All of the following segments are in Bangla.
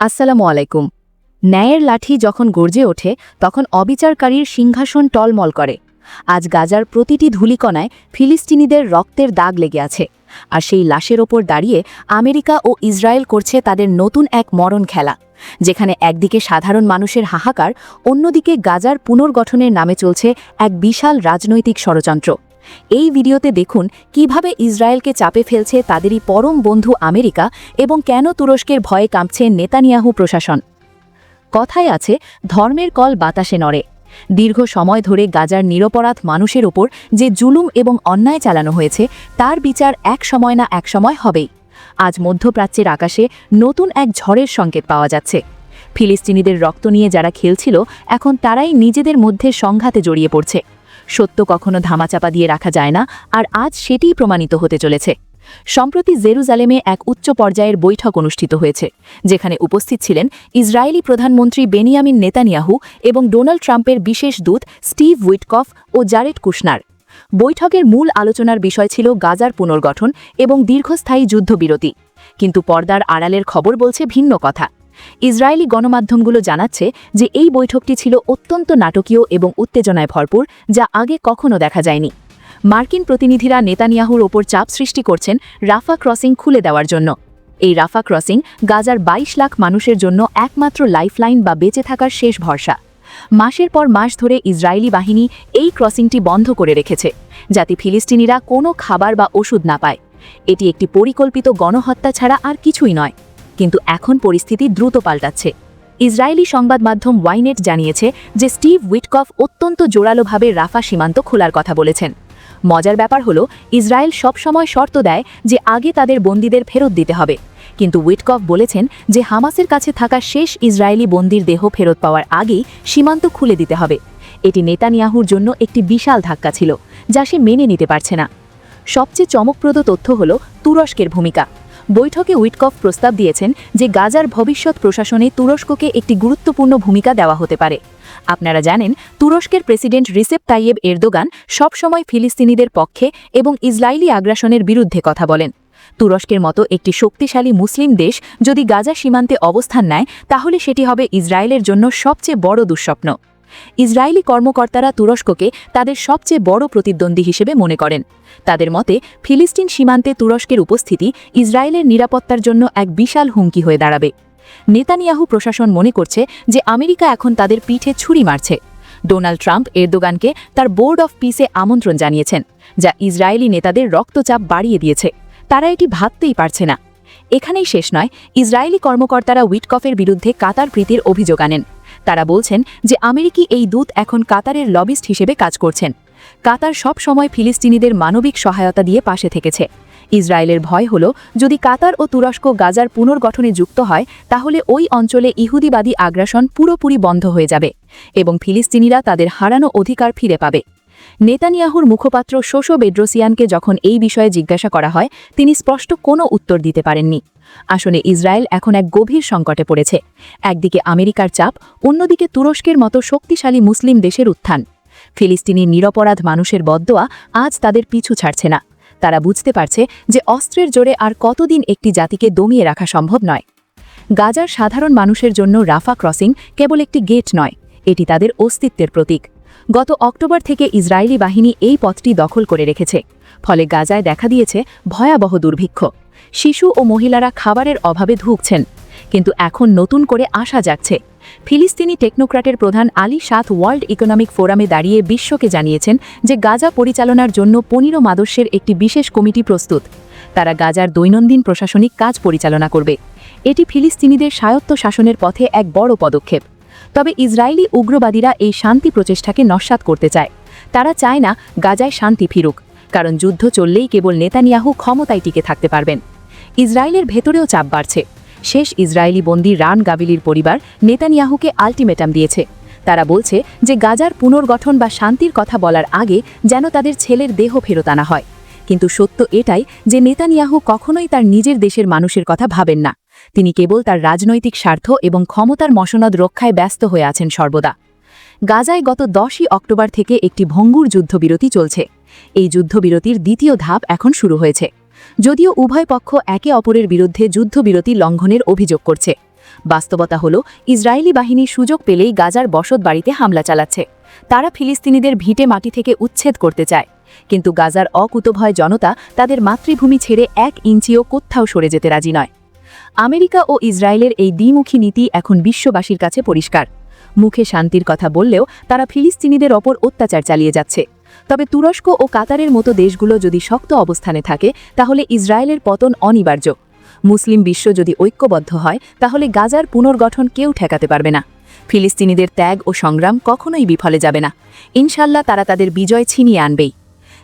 আসসালামু আলাইকুম। ন্যায়ের লাঠি যখন গর্জে ওঠে, তখন অবিচারকারীর সিংহাসন টলমল করে। আজ গাজার প্রতিটি ধূলিকণায় ফিলিস্তিনিদের রক্তের দাগ লেগে আছে। আর সেই লাশের ওপর দাঁড়িয়ে আমেরিকা ও ইসরায়েল করছে তাদের নতুন এক মরণ খেলা, যেখানে একদিকে সাধারণ মানুষের হাহাকার, অন্যদিকে গাজার পুনর্গঠনের নামে চলছে এক বিশাল রাজনৈতিক ষড়যন্ত্র। এই ভিডিওতে দেখুন কীভাবে ইসরায়েলকে চাপে ফেলছে তাদেরই পরম বন্ধু আমেরিকা এবং কেন তুরস্কের ভয়ে কাঁপছে নেতানিয়াহু প্রশাসন। কথায় আছে, ধর্মের কল বাতাসে নড়ে। দীর্ঘ সময় ধরে গাজার নিরপরাধ মানুষের ওপর যে জুলুম এবং অন্যায় চালানো হয়েছে, তার বিচার এক সময় না এক সময় হবেই। আজ মধ্যপ্রাচ্যের আকাশে নতুন এক ঝড়ের সংকেত পাওয়া যাচ্ছে। ফিলিস্তিনিদের রক্ত নিয়ে যারা খেলছিল, এখন তারাই নিজেদের মধ্যে সংঘাতে জড়িয়ে পড়ছে। সত্য কখনো ধামাচাপা দিয়ে রাখা যায় না, আর আজ সেটিই প্রমাণিত হতে চলেছে। সম্প্রতি জেরুজালেমে এক উচ্চ পর্যায়ের বৈঠক অনুষ্ঠিত হয়েছে, যেখানে উপস্থিত ছিলেন ইসরায়েলি প্রধানমন্ত্রী বেনিয়ামিন নেতানিয়াহু এবং ডোনাল্ড ট্রাম্পের বিশেষ দূত স্টিভ উইটকফ ও জারেড কুশনার। বৈঠকের মূল আলোচনার বিষয় ছিল গাজার পুনর্গঠন এবং দীর্ঘস্থায়ী যুদ্ধবিরতি। কিন্তু পর্দার আড়ালের খবর বলছে ভিন্ন কথা। ইসরায়েলি গণমাধ্যমগুলো জানাচ্ছে যে এই বৈঠকটি ছিল অত্যন্ত নাটকীয় এবং উত্তেজনায় ভরপুর, যা আগে কখনো দেখা যায়নি। মার্কিন প্রতিনিধিরা নেতানিয়াহুর ওপর চাপ সৃষ্টি করছেন রাফা ক্রসিং খুলে দেওয়ার জন্য। এই রাফা ক্রসিং গাজার ২২ লাখ মানুষের জন্য একমাত্র লাইফলাইন বা বেঁচে থাকার শেষ ভরসা। মাসের পর মাস ধরে ইসরায়েলি বাহিনী এই ক্রসিংটি বন্ধ করে রেখেছে, যাতে ফিলিস্তিনিরা কোনো খাবার বা ওষুধ না পায়। এটি একটি পরিকল্পিত গণহত্যা ছাড়া আর কিছুই নয়। কিন্তু এখন পরিস্থিতি দ্রুত পাল্টাচ্ছে। ইসরায়েলি সংবাদ মাধ্যম ওয়াইনেট জানিয়েছে যে স্টিভ উইটকফ অত্যন্ত জোরালোভাবে রাফা সীমান্ত খোলার কথা বলেছেন। মজার ব্যাপার হলো, ইসরায়েল সবসময় শর্ত দেয় যে আগে তাদের বন্দীদের ফেরত দিতে হবে। কিন্তু উইটকফ বলেছেন যে হামাসের কাছে থাকা শেষ ইসরায়েলি বন্দির দেহ ফেরত পাওয়ার আগেই সীমান্ত খুলে দিতে হবে। এটি নেতানিয়াহুর জন্য একটি বিশাল ধাক্কা ছিল, যা সে মেনে নিতে পারছে না। সবচেয়ে চমকপ্রদ তথ্য হল তুরস্কের ভূমিকা। বৈঠকে উইটকফ প্রস্তাব দিয়েছেন যে গাজার ভবিষ্যৎ প্রশাসনে তুরস্ককে একটি গুরুত্বপূর্ণ ভূমিকা দেওয়া হতে পারে। আপনারা জানেন, তুরস্কের প্রেসিডেন্ট রিসেপ তাইয়েব এরদোগান সবসময় ফিলিস্তিনিদের পক্ষে এবং ইসরায়েলি আগ্রাসনের বিরুদ্ধে কথা বলেন। তুরস্কের মতো একটি শক্তিশালী মুসলিম দেশ যদি গাজা সীমান্তে অবস্থান নেয়, তাহলে সেটি হবে ইসরায়েলের জন্য সবচেয়ে বড় দুঃস্বপ্ন। ইসরায়েলি কর্মকর্তারা তুরস্ককে তাদের সবচেয়ে বড় প্রতিদ্বন্দ্বী হিসেবে মনে করেন। তাদের মতে, ফিলিস্তিন সীমান্তে তুরস্কের উপস্থিতি ইসরায়েলের নিরাপত্তার জন্য এক বিশাল হুমকি হয়ে দাঁড়াবে। নেতানিয়াহু প্রশাসন মনে করছে যে আমেরিকা এখন তাদের পিঠে ছুরি মারছে। ডোনাল্ড ট্রাম্প এরদোগানকে তার বোর্ড অফ পিসে আমন্ত্রণ জানিয়েছেন, যা ইসরায়েলি নেতাদের রক্তচাপ বাড়িয়ে দিয়েছে। তারা এটি ভাবতেই পারছে না। এখানেই শেষ নয়, ইসরায়েলি কর্মকর্তারা উইটকফের বিরুদ্ধে কাতার প্রীতির অভিযোগ আনেন। তারা বলছেন যে আমেরিকি এই দূত এখন কাতারের লবিস্ট হিসেবে কাজ করছেন। কাতার সব সময় ফিলিস্তিনিদের মানবিক সহায়তা দিয়ে পাশে থেকেছে। ইসরায়েলের ভয় হল, যদি কাতার ও তুরস্ক গাজার পুনর্গঠনে যুক্ত হয়, তাহলে ওই অঞ্চলে ইহুদিবাদী আগ্রাসন পুরোপুরি বন্ধ হয়ে যাবে এবং ফিলিস্তিনিরা তাদের হারানো অধিকার ফিরে পাবে। নেতানিয়াহুর মুখপাত্র শোশো বেড্রোসিয়ানকে যখন এই বিষয়ে জিজ্ঞাসা করা হয়, তিনি স্পষ্ট কোনো উত্তর দিতে পারেননি। আসলে ইসরায়েল এখন এক গভীর সংকটে পড়েছে। একদিকে আমেরিকার চাপ, অন্যদিকে তুরস্কের মতো শক্তিশালী মুসলিম দেশের উত্থান। ফিলিস্তিনি নিরপরাধ মানুষের বদোয়া আজ তাদের পিছু ছাড়ছে না। তারা বুঝতে পারছে যে অস্ত্রের জোরে আর কতদিন একটি জাতিকে দমিয়ে রাখা সম্ভব নয়। গাজার সাধারণ মানুষের জন্য রাফা ক্রসিং কেবল একটি গেট নয়, এটি তাদের অস্তিত্বের প্রতীক। গত অক্টোবর থেকে ইসরায়েলি বাহিনী এই পথটি দখল করে রেখেছে। ফলে গাজায় দেখা দিয়েছে ভয়াবহ দুর্ভিক্ষ। শিশু ও মহিলারা খাবারের অভাবে ধুঁকছেন। কিন্তু এখন নতুন করে আশা যাচ্ছে ফিলিস্তিনি টেকনোক্রাটের প্রধান আলী সাথ ওয়ার্ল্ড ইকোনমিক ফোরামে দাঁড়িয়ে বিশ্বকে জানিয়েছেন যে গাজা পরিচালনার জন্য পনিরো মাদস্যের একটি বিশেষ কমিটি প্রস্তুত। তারা গাজার দৈনন্দিন প্রশাসনিক কাজ পরিচালনা করবে। এটি ফিলিস্তিনিদের স্বায়ত্ত শাসনের পথে এক বড় পদক্ষেপ। তবে ইসরায়েলি উগ্রবাদীরা এই শান্তি প্রচেষ্টাকে নস্বাত করতে চায়। তারা চায় না গাজায় শান্তি ফিরুক, কারণ যুদ্ধ চললেই কেবল নেতানিয়াহু ক্ষমতায় টিকে থাকতে পারবেন। ইসরায়েলের ভেতরেও চাপ বাড়ছে। শেষ ইসরায়েলি বন্দী রান গাবিলির পরিবার নেতানিয়াহুকে আলটিমেটাম দিয়েছে। তারা বলছে যে গাজার পুনর্গঠন বা শান্তির কথা বলার আগে যেন তাদের ছেলের দেহ ফেরত আনা হয়। কিন্তু সত্য এটাই যে নেতানিয়াহু কখনোই তার নিজের দেশের মানুষের কথা ভাবেন না। তিনি কেবল তার রাজনৈতিক স্বার্থ এবং ক্ষমতার মসনদ রক্ষায় ব্যস্ত হয়ে আছেন সর্বদা। গাজায় গত দশই অক্টোবর থেকে একটি ভঙ্গুর যুদ্ধবিরতি চলছে। এই যুদ্ধবিরতির দ্বিতীয় ধাপ এখন শুরু হয়েছে। যদিও উভয় পক্ষ একে অপরের বিরুদ্ধে যুদ্ধবিরতি লঙ্ঘনের অভিযোগ করছে। বাস্তবতা হল, ইসরায়েলি বাহিনী সুযোগ পেলেই গাজার বসত বাড়িতে হামলা চালাচ্ছে। তারা ফিলিস্তিনিদের ভিটে মাটি থেকে উচ্ছেদ করতে চায়। কিন্তু গাজার অকুতভয় জনতা তাদের মাতৃভূমি ছেড়ে এক ইঞ্চিও কোথাও সরে যেতে রাজি নয়। আমেরিকা ও ইসরায়েলের এই দ্বিমুখী নীতি এখন বিশ্ববাসীর কাছে পরিষ্কার। মুখে শান্তির কথা বললেও তারা ফিলিস্তিনিদের ওপর অত্যাচার চালিয়ে যাচ্ছে। তবে তুরস্ক ও কাতারের মতো দেশগুলো যদি শক্ত অবস্থানে থাকে, তাহলে ইসরায়েলের পতন অনিবার্য। মুসলিম বিশ্ব যদি ঐক্যবদ্ধ হয়, তাহলে গাজার পুনর্গঠন কেউ ঠেকাতে পারবে না। ফিলিস্তিনিদের ত্যাগ ও সংগ্রাম কখনোই বিফলে যাবে না। ইনশাল্লাহ তারা তাদের বিজয় ছিনিয়ে আনবেই।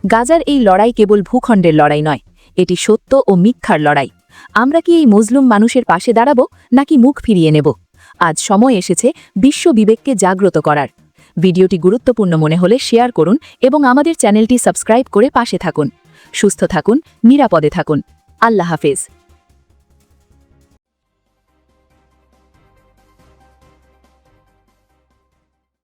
গাজার এই লড়াই কেবল ভূখণ্ডের লড়াই নয়, এটি সত্য ও মিথ্যার লড়াই। আমরা কি এই মজলুম মানুষের পাশে দাঁড়াব নাকি মুখ ফিরিয়ে নেব? আজ সময় এসেছে বিশ্ব বিবেককে জাগ্রত করার। ভিডিওটি গুরুত্বপূর্ণ মনে হলে শেয়ার করুন এবং আমাদের চ্যানেলটি সাবস্ক্রাইব করে পাশে থাকুন। সুস্থ থাকুন, নিরাপদে থাকুন। আল্লাহ হাফেজ।